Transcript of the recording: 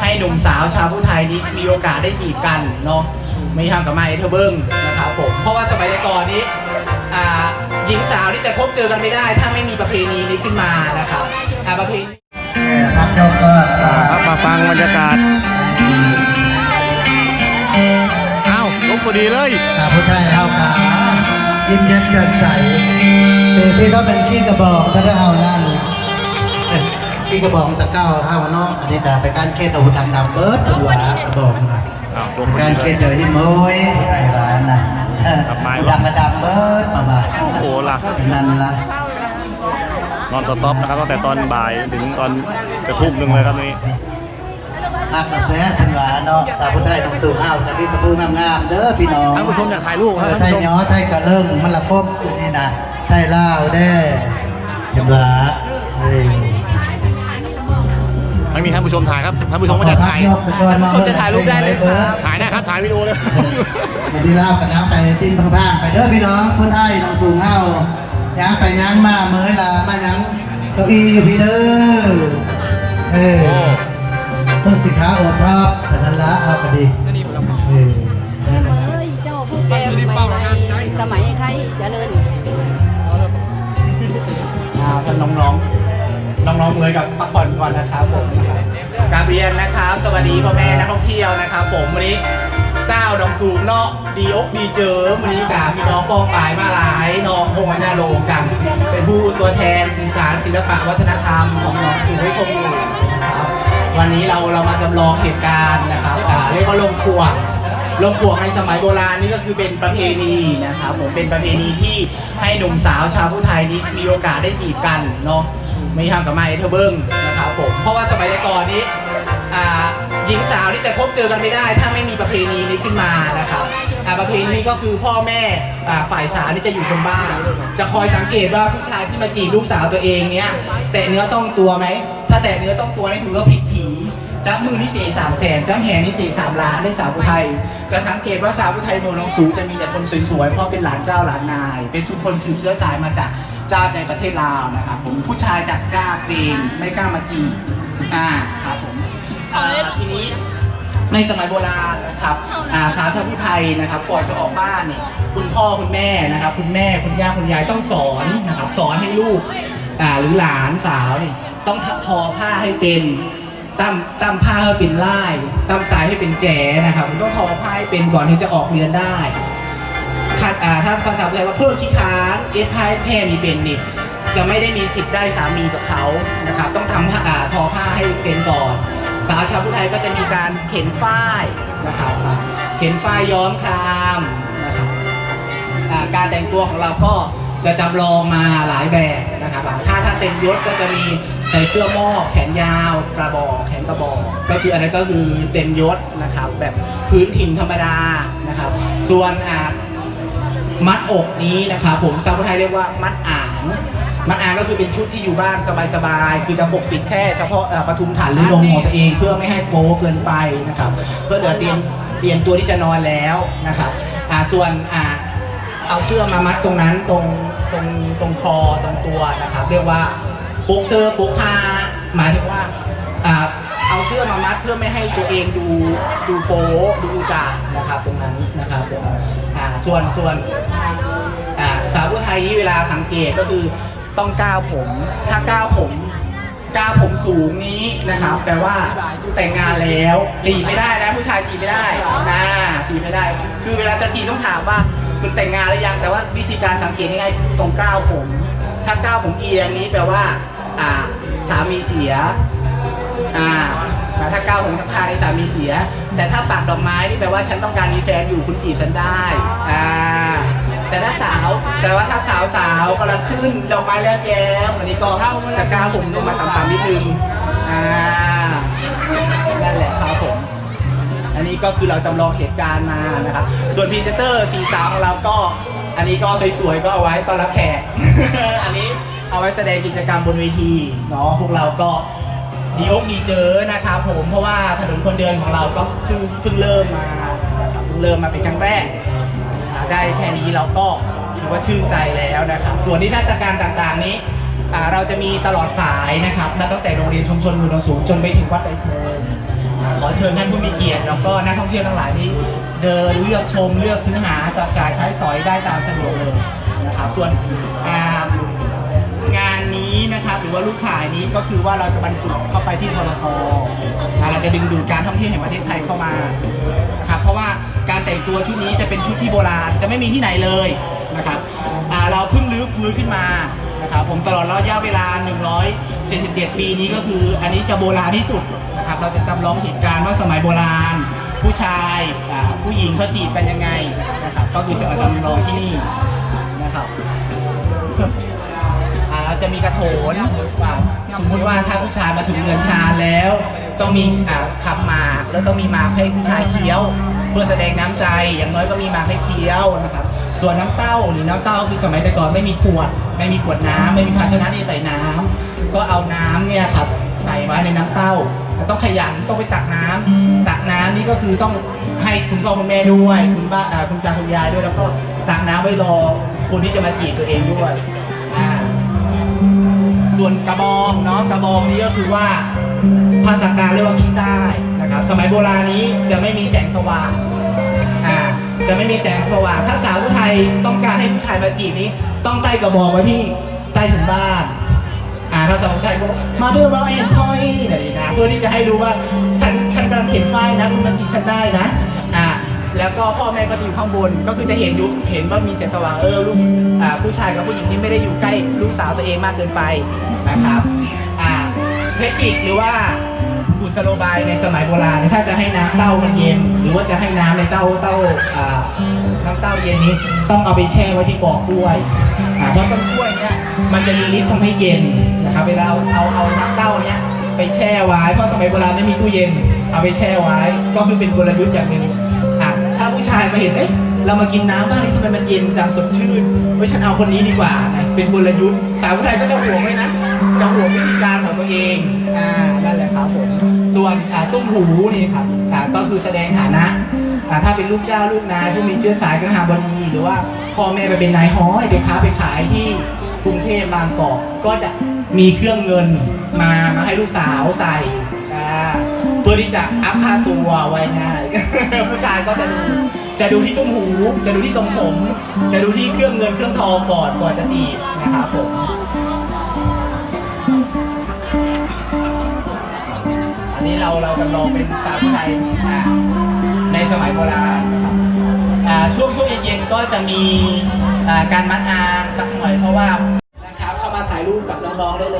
ให้หนุ่มสาวชาวผู้ไทยนี้มีโอกาสได้จีบกันเนาะไม่ทำกับมาเอเธอร์เบิ้งนะครับผมเพราะว่าสมัยก่อนนี้อ่าหญิงสาวที่จะพบเจอกันไม่ได้ ถ้าไม่มีประเพณีนี้ขึ้นมานะครับอ่าประเพณีพักยกก็อ่าครับมาฟังบรรยากาศอ้าวลบพอดีเลยชาวผู้ไทยเฮาขายิ้มแย้มแจ่มใสสื่อที่เขาเป็นขี้กระบอกถ้าเฮานั่นเอ้ ยขี้กระบอกตะเก้าเฮาเนาะอันนี้ก็ไปการเกตอาวุธดำเบิร์ดตัวกระบอกมาการเกเลยตเจอที่มวยไอ้ร้านน่ะกลับมาดังระดับเบิร์ดมาบ้าโอ้โหล่ะนั่นละนอนสต็อปนะครับตั้งแต่ตอนบ่ายถึงตอนจะทุ่มหนึ่งเลยครับนี่ฮักนักแท้เป็นหวาเนาะสาวผู้ไทยต้องสู่ห้าวกับพี่ตะปูงามๆเด้อพี่น้องท่านผู้ชมอยากถ่ายรูปคเอรับอไทท่านยผู้ชมย้อไทยกระเลิ่งมันละครบนี่นะไทยลาวแด้เห็นวาเฮ้ย ไม่มีท่านผู้ชมถ่ายครับท่านผู้ชมก็จะถ่ายขอพักยกสักก่อนท่านผู้ชมจะถ่ายรูปได้เลยครับถ่ายได้ครับถ่ายวิดีโอเลยมาดีลาวกันนะไปตีนพังๆไปเด้อพี่น้องคนไทยต้องสู่ห้าวย้างไปย้างมาเมื่อลามาย้างเก้าอี้อยู่พี่เด้อเออโอ้เพิ่งสินค้าโอท็อปแต่นั้นละเอาไปดิเออนั่นน่ะเอ้ยเจ้าผู้แก้วใหม่สมัยไทยเจริญอ่าท่านน้องๆ น้องๆเลยกับพักผ่อนก่อนนะครับผมกาบเรียนนะครับ สวัสดีพ่อแม่นักท่องเที่ยวนะครับ ผมวันนี้เศร้าดองสูงเนาะดีอกดีเจอวันนี้กับพี่น้องปองปายมาหลายน้องพงษ์นาโลงกัน เป็นผู้ตัวแทนสื่อสารศิลปะวัฒนธรรมของน้องสูงให้คงอยู่นะครับวันนี้เราเรามาจำลองเหตุการณ์นะครับอ่าเรียกว่าลงขวงลงขวงในสมัยโบราณนี่ก็คือเป็นประเพณีนะครับผมเป็นประเพณีที่ให้หนุ่มสาวชาวผู้ไทยนี้มีโอกาสได้จีบกันเนาะ ไม่ทำกับไมาเธอเบิ้งนะครับผมเพราะว่าสมัยก่อนนี้หญิงสาวที่จะพบเจอกันไม่ได้ ถ้าไม่มีประเพณีนี้ขึ้นมานะครับประเพณีก็คือพ่อแม่ฝ่ายสาวนี่จะอยู่บนบ้าน จะคอยสังเกตว่าผู้ชายที่มาจีบลูกสาวตัวเองเนี้ยแตะเนื้อต้องตัวไหมถ้าแตะเนื้อต้องตัวนี่ถือว่าผิดผีจับมือนี่สี่สามแสนจับแหนนี่สี่สามล้านได้สาวผู้ไทย จะสังเกตว่าสาวผู้ไทยโมนองสูงจะมีแต่คนสวยๆเพราะเป็นหลานเจ้าหลานนาย เป็นชุมคนสืบเชื้อสายมาจาก เจ้าในประเทศลาวนะครับผมผู้ชายจากกล้าเกรงไม่กล้ามาจีบอ่าครับผมอ่าทีนี้ในสมัยโบราณนะครับอาสาวชาวผู้ไทยนะครับก่อนจะออกบ้านเนี่ยคุณพ่อคุณแม่นะครับ คุณแม่คุณย่าคุณยายต้องสอนนะครับ สอนให้ลูกอ่าหรือหลานสาวเนี่ยต้องทอผ้าให้เป็นตั้มตั้มผ้าให้เป็นลายตั้มสายให้เป็นแจนะครับมันต้องทอผ้าให้เป็นก่อนที่จะออกเรือนได้ ถ้าอ่าถ้าภาษาไทยว่าเพื่อขี้ค้านเอสพายแพร่มีเป็นนี่จะไม่ได้มีสิทธิ์ได้สามีกับเขานะครับต้องทำผ้าอ่าทอผ้าให้เป็นก่อน สาวชาวพุทธไทยก็จะมีการเข็นฝ้ายนะครับเข็นฝ้ายย้อมครามนะครับการแต่งตัวของเราก็จะจำลองมาหลายแบบนะครับถ้าถ้าเต็มยศก็จะมีใส่เสื้อมอกแขนยาวกระบอกแขนกระบอกก็คืออันนั้นก็คือเต็มยศนะครับแบบพื้นถิ่นธรรมดานะครับ ส่วนอ่า มัดอกนี้นะครับผมชาวพุทธไทยเรียกว่ามัดอ่างมัดอ่างก็คือเป็นชุดที่อยู่บ้านสบายๆ คือจะปกปิดแค่เฉพาะปทุมฐานหรือนมของตัวเอง เพื่อไม่ให้โป๊เกินไปนะครับเพื่อเดี๋ยวเตรียมเตรียมตัวที่จะนอนแล้วนะครับอ่าส่วนอ่าเอาเสื้อมามัดตรงนั้นตรงตรงตรงคอตรงตัวนะครับ เรียกว่าโป๊กเสื้อโป๊กผ้าหมายถึงว่าอ่าเอาเสื้อมามัดเพื่อไม่ให้ตัวเองดูดูโป๊ดูจจานะครับตรงนั้นนะครับผม ส่วนส่วนอ่าสาวผู้ไทยนี่เวลาสังเกตก็คือต้องก้าวผม ถ้าก้าวผมก้าวผมสูงนี้นะครับแปลว่าแต่งงานแล้วจีบไม่ได้นะผู้ชายจีบไม่ได้อ่าจีบไม่ได้ คือเวลาจะจีบต้องถามว่าคุณแต่งงานหรือยังแต่ว่าวิธีการสังเกตง่ายๆตรงก้าวผม ถ้าก้าวผมเอียงนี้แปลว่าอ่าสามีเสียอ่า ถ้าก้าวผมข้างๆนี่สามีเสีย แต่ถ้าปากดอกไม้นี่แปลว่าฉันต้องการมีแฟนอยู่คุณจีบฉันได้อ่าแต่ถ้าสาวแต่ว่าถ้าสาวสาวกำลังขึ้นดอกไม้แล้วแย้มอันนี้ก็จะก้าวผมลงมาต่ำๆนิดนึงอ่านั่นแหละครับผม อันนี้ก็คือเราจำลองเหตุการณ์มานะครับ ส่วนพรีเซนเตอร์สีสาวของเราก็อันนี้ก็สวยๆ ก็เอาไว้ต้อนรับแขก อันนี้เอาไว้แสดงกิจกรรมบนเวทีเนาะพวกเราก็ ดีอกดีเจอนะครับผมเพราะว่าถนนคนเดินของเราก็เพิ่งเพิ่งเริ่มมาเพิ่งเริ่มมาเป็นครั้งแรกได้แค่นี้เราก็ถือว่าชื่นใจแล้วนะครับ ส่วนนิทรรศการต่างๆนี้อ่าเราจะมีตลอดสายนะครับตั้งแต่โรงเรียนชุมชนมูลนสูงจนไปถึงวัดไตรเพลิงสเชิญท่านผู้มีเกียรติแล้วก็นักท่องเที่ยวทั้งหลายที่เดินเลือกชมเลือกซื้อหาจับจ่ายใช้สอยได้ตามสะดวกเลยนะครับส่วนอ่างาน นี้นะครับหรือว่าลูกถ่ายนี้ก็คือว่าเราจะบรรจุเข้าไปที่ทรทอ่าเราจะดึงดูดการท่องเที่ยวแห่งประเทศไทยเข้ามานะครับเพราะว่าการแต่งตัวชุดนี้จะเป็นชุดที่โบราณจะไม่มีที่ไหนเลยนะครับเราเพิ่งรื้อฟื้นขึ้นมานะครับผมตลอดระยะเวลา 177 ปีนี้ก็คืออันนี้จะโบราณที่สุดนะครับเราจะจำลองเหตุการณ์ว่าสมัยโบราณ ผู้ชายผู้หญิงเขาจีบกันยังไงนะครับก็คือจะมาจำลองที่นี่นะครับ จะมีกระโถนสมมุติว่าถ้าผู้ชายมาถึงเรือนชาแล้ว ต้องมีอ่าขับหมากแล้วต้องมีหมากให้ผู้ชายเคี้ยว เพื่อแสดงน้ำใจอย่างน้อยก็มีหมากให้เคี้ยวนะครับส่วนน้ำเต้าหรือน้ำเต้าคือสมัยแต่ก่อนไม่มีขวด ไม่มีขวดน้ำไม่มีภาชนะที่ใส่น้ำก็เอาน้ำเนี่ยครับใส่ไว้ในน้ำเต้าต้องขยันต้องไปตักน้ำตักน้ำนี่ก็คือต้องให้คุณพ่อคุณแม่ด้วย คุณบ้าคุณตาคุณยายด้วยแล้วก็ตักน้ำไว้รอคนที่จะมาจีบตัวเองด้วย ส่วนกระบองเนาะกระบองนี้ก็คือว่าภาษากลางเรียกว่าขี้ใต้นะครับสมัยโบราณนี้จะไม่มีแสงสว่างอ่าจะไม่มีแสงสว่างถ้าสาวผู้ไทยต้องการให้ผู้ชายมาจีบนี้ ต้องใต้กระบองไว้ที่ใต้ถุนบ้านอ่าถ้าสาวผู้ไทยก็มาเดือมาเอ็นคอยอะไรอย่างนี้นะเพื่อที่จะให้รู้ว่าฉันฉันกำลังเขียนไฟนะคุณมาจีบฉันได้นะ แล้วก็พ่อแม่ก็จะอยู่ข้างบน ก็คือจะเห็นอยู่เห็นว่ามีแสงสว่างเออลูกอ่าผู้ชายกับผู้หญิงนี่ไม่ได้อยู่ใกล้ลูกสาวตัวเองมากเกินไปนะครับอ่าเทคนิคหรือว่ากุศโลบายในสมัยโบราณถ้าจะให้น้ำเต้ามันเย็น หรือว่าจะให้น้ำในเต้าเต้าอ่าน้ำเต้าเย็นนี้ต้องเอาไปแช่ไว้ที่กอกกล้วยอ่าเพราะต้นกล้วยเนี่ยมันจะมีฤทธิ์ทำให้เย็นนะครับเวลาเอาเอาเอาน้ำเต้าเนี้ยไปแช่ไว้เพราะสมัยโบราณไม่มีตู้เย็น เอาไปแช่ไว้ก็คือเป็นกลยุทธ์อย่างหนึ่ง ผู้ชายมาเห็นเอ๊ะเรามากินน้ำบ้างนี่ทำไมมันเย็นจังสดชื่นเฮ้ยฉันเอาคนนี้ดีกว่านะเป็นกลยุทธ์สาวผู้ไทยก็จะห่วงไว้นะจะห่วงวิธีการของตัวเองอ่านั่นแหละครับผมส่วนอ่าตุ้มหูนี่ครับอ่าก็คือแสดงฐานะอ่าถ้าเป็นลูกเจ้าลูกนายผู้มีเชื้อสายกหาบดีหรือว่าพ่อแม่ไปเป็นนายฮ้อยไปค้าไปขายที่กรุงเทพบางกอกก็จะมีเครื่องเงินมามาให้ลูกสาวใส่อ่า พื่อที่จะอัพค่าตัวไว้ง่าย ผู้ชายก็จะดูจะดูที่ตุ้มหู จะดูที่ทรงผม จะดูที่เครื่องเงินเครื่องทองก่อนก่อนจะจีบนะครับผมอันนี้เราเราจำลองเป็นสาวผู้ไทยในสมัยโบราณช่วงช่วงเย็นๆก็จะมีการมัดอางสักหน่อยเพราะว่านะครับเข้ามาถ่ายรูปกับน้องๆได้เลย